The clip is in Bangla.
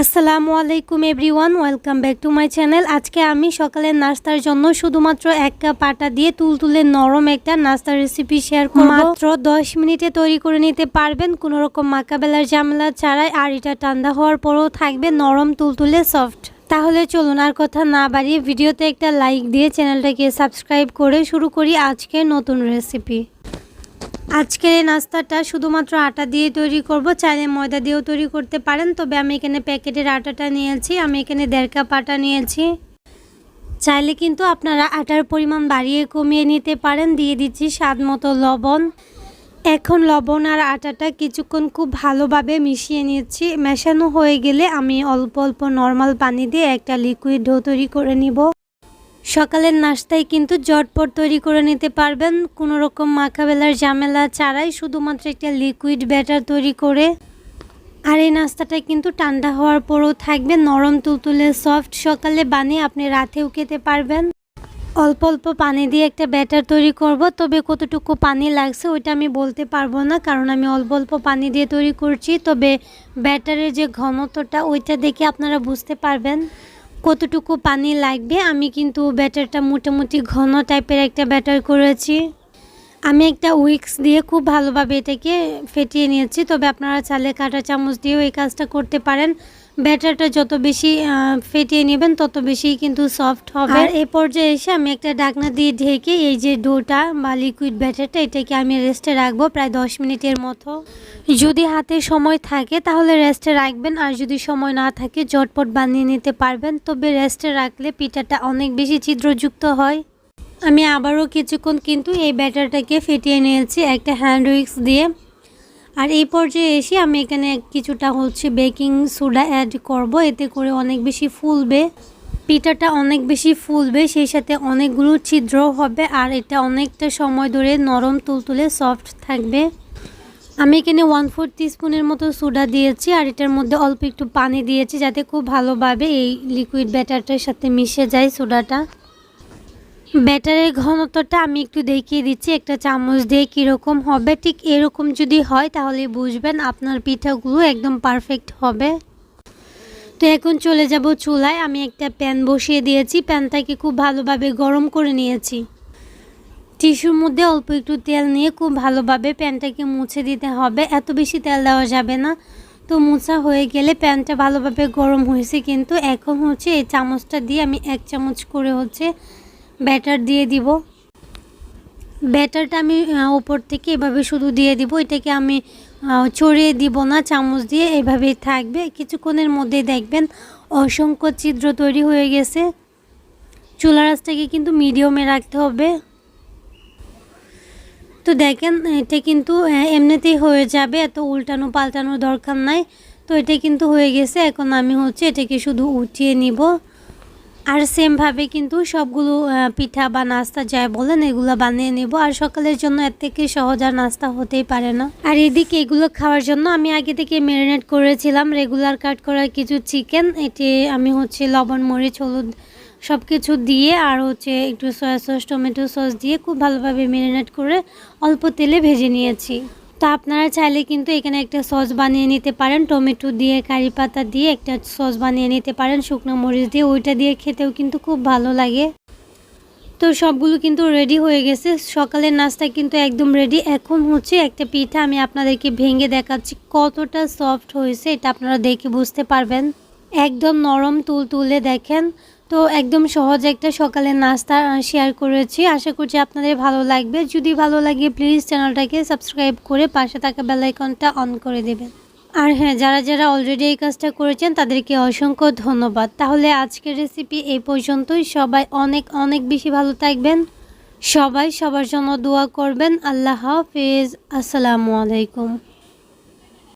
আসসালামু আলাইকুম everyone, welcome back to my channel. আজকে আমি সকালের নাস্তার জন্য শুধুমাত্র এক কাপ আটা দিয়ে তুলতুলে নরম একটা নাস্তার রেসিপি শেয়ার করব। মাত্র দশ মিনিটে তৈরি করে নিতে পারবেন। কোনো রকম মাকাবেলার ঝামেলা ছাড়াই আর এটা ঠান্ডা হওয়ার পরেও থাকবে নরম তুলতুলে সফট তাহলে চলুন আর কথা না বাড়িয়ে ভিডিওতে একটা লাইক দিয়ে চ্যানেলটাকে সাবস্ক্রাইব করে শুরু করি আজকের নতুন রেসিপি আজকের এই নাস্তাটা শুধুমাত্র আটা দিয়ে তৈরি করব। চাইলে ময়দা দিয়েও তৈরি করতে পারেন। তবে আমি এখানে প্যাকেটের আটাটা নিয়েছি। আমি এখানে দেড় কাপ আটা নিয়েছি। চাইলে কিন্তু আপনারা আটার পরিমাণ বাড়িয়ে কমিয়ে নিতে পারেন। দিয়ে দিচ্ছি স্বাদ মতো লবণ। এখন লবণ আর আটাটা কিছুক্ষণ খুব ভালোভাবে মিশিয়ে নিচ্ছি। মেশানো হয়ে গেলে আমি অল্প অল্প নর্মাল পানি দিয়ে একটা লিকুইড ডো তৈরি করে নিব। সকালের নাস্তায় কিন্তু জটপট তৈরি করে নিতে পারবেন। কোনো রকম মাখাবেলার ঝামেলা ছাড়াই শুধুমাত্র একটা লিকুইড ব্যাটার তৈরি করে। আর এই নাস্তাটা কিন্তু ঠান্ডা হওয়ার পরও থাকবে। নরম তুলতুলে সফট সকালে বানিয়ে আপনি রাতেও খেতে পারবেন। অল্প অল্প পানি দিয়ে একটা ব্যাটার তৈরি করব। তবে কতটুকু পানি লাগছে ওইটা আমি বলতে পারব না, কারণ আমি অল্প অল্প পানি দিয়ে তৈরি করছি। তবে ব্যাটারের যে ঘনত্বটা, ওইটা দেখে আপনারা বুঝতে পারবেন। কতটুকু পানি লাগবে? আমি কিন্তু ব্যাটারটা মোটামুটি ঘন টাইপের একটা ব্যাটার করেছি। আমি একটা উইক্স দিয়ে খুব ভালোভাবে এটাকে ফেটিয়ে নিয়েছি। তবে আপনারা চালে কাটা চামচ দিয়েও এই কাজটা করতে পারেন। ব্যাটারটা যত বেশি ফেটিয়ে নেবেন তত বেশি কিন্তু সফট হবে। আর এই পর্যায়ে এসে আমি একটা ডাকনা দিয়ে ঢেকে এই যে ডোটা বা লিকুইড ব্যাটারটা এটাকে আমি রেস্টে রাখব প্রায় দশ মিনিটের মতো। যদি হাতে সময় থাকে তাহলে রেস্টে রাখবেন আর যদি সময় না থাকে ঝটপট বানিয়ে নিতে পারবেন। তবে রেস্টে রাখলে পিঠাটা অনেক বেশি ছিদ্রযুক্ত হয়। আমি আবারও কিছুক্ষণ কিন্তু এই ব্যাটারটাকে ফেটিয়ে নিয়েছি একটা হ্যান্ড উইক্স দিয়ে। আর এই পর্যায়ে এসে আমি এখানে কিছুটা হচ্ছে বেকিং সোডা অ্যাড করব। এতে করে অনেক বেশি ফুলবে, পিঠাটা অনেক বেশি ফুলবে, সেই সাথে অনেকগুলো ছিদ্র হবে আর এটা অনেকটা সময় ধরে নরম তুলতুলে সফট থাকবে। আমি এখানে ওয়ান ফোর স্পুনের মতো সোডা দিয়েছি আর এটার মধ্যে অল্প একটু পানি দিয়েছি যাতে খুব ভালোভাবে এই লিকুইড ব্যাটারটার সাথে মিশে যায় সোডাটা। ব্যাটারের ঘনত্বটা আমি একটু দেখিয়ে দিচ্ছি, একটা চামচ দিয়ে কীরকম হবে, ঠিক এরকম যদি হয় তাহলে বুঝবেন আপনার পিঠাগুলো একদম পারফেক্ট হবে। তো এখন চলে যাব চুলায়, আমি একটা প্যান বসিয়ে দিয়েছি, প্যানটাকে খুব ভালোভাবে গরম করে নিয়েছি। টিস্যুর মধ্যে অল্প একটু তেল নিয়ে খুব ভালোভাবে প্যানটাকে মুছে দিতে হবে, এত বেশি তেল দেওয়া যাবে না। তো মোছা হয়ে গেলে প্যানটা ভালোভাবে গরম হয়েছে কিন্তু এখন হচ্ছে এই চামচটা দিয়ে আমি এক চামচ করে হচ্ছে ব্যাটার দিয়ে দিব। ব্যাটারটা আমি উপর থেকে এভাবে শুধু দিয়ে দিব। এটাকে আমি ছড়িয়ে দিব না, চামচ দিয়ে। এভাবেই থাকবে। কিছুক্ষণের মধ্যেই দেখবেন অসংখ্য ছিদ্র তৈরি হয়ে গেছে। চুলা রাসটাকে কিন্তু মিডিয়ামে রাখতে হবে। তো দেখেন, এটা কিন্তু এমনিতেই হয়ে যাবে। এত উল্টানো পাল্টানোর দরকার নাই। তো এটা কিন্তু হয়ে গেছে। এখন আমি হচ্ছে এটাকে শুধু উঠিয়ে নিব। আর সেমভাবে কিন্তু সবগুলো পিঠা বা নাস্তা যায় বলেন, এগুলো বানিয়ে নেব। আর সকালের জন্য এর থেকে সহজ আর নাস্তা হতেই পারে না। আর এদিকে এগুলো খাওয়ার জন্য আমি আগে থেকে ম্যারিনেট করেছিলাম। রেগুলার কাট করা কিছু চিকেন এটি আমি হচ্ছে লবণ, মরিচ, হলুদ সব কিছু দিয়ে আর হচ্ছে একটু সয়া সস টমেটো সস দিয়ে খুব ভালোভাবে ম্যারিনেট করে অল্প তেলে ভেজে নিয়েছি। তো আপনারা চাইলে কিন্তু এখানে একটা সস বানিয়ে নিতে পারেন। টমেটো দিয়ে, কারি পাতা দিয়ে একটা সস বানিয়ে নিতে পারেন। শুকনো মরিচ দিয়ে, ওইটা দিয়ে খেতেও কিন্তু খুব ভালো লাগে। তো সবগুলো কিন্তু রেডি হয়ে গেছে। সকালের নাস্তা কিন্তু একদম রেডি এখন হচ্ছে একটা পিঠা আমি আপনাদেরকে ভেঙে দেখাচ্ছি। কতটা সফট হয়েছে, এটা আপনারা দেখে বুঝতে পারবেন। একদম নরম তুল তুলে দেখেন। তো একদম সহজ একটা সকালের নাস্তা শেয়ার করেছি। আশা করছি আপনাদের ভালো লাগবে। যদি ভালো লাগে প্লিজ চ্যানেলটাকে সাবস্ক্রাইব করে পাশে থাকা বেলাইকনটা অন করে দেবেন। আর হ্যাঁ যারা যারা অলরেডি এই কাজটা করেছেন, তাদেরকে অসংখ্য ধন্যবাদ। তাহলে আজকের রেসিপি এই পর্যন্তই। সবাই অনেক অনেক বেশি ভালো থাকবেন। সবাই সবার জন্য দোয়া করবেন। আল্লাহ হাফেজ। আসসালামু আলাইকুম।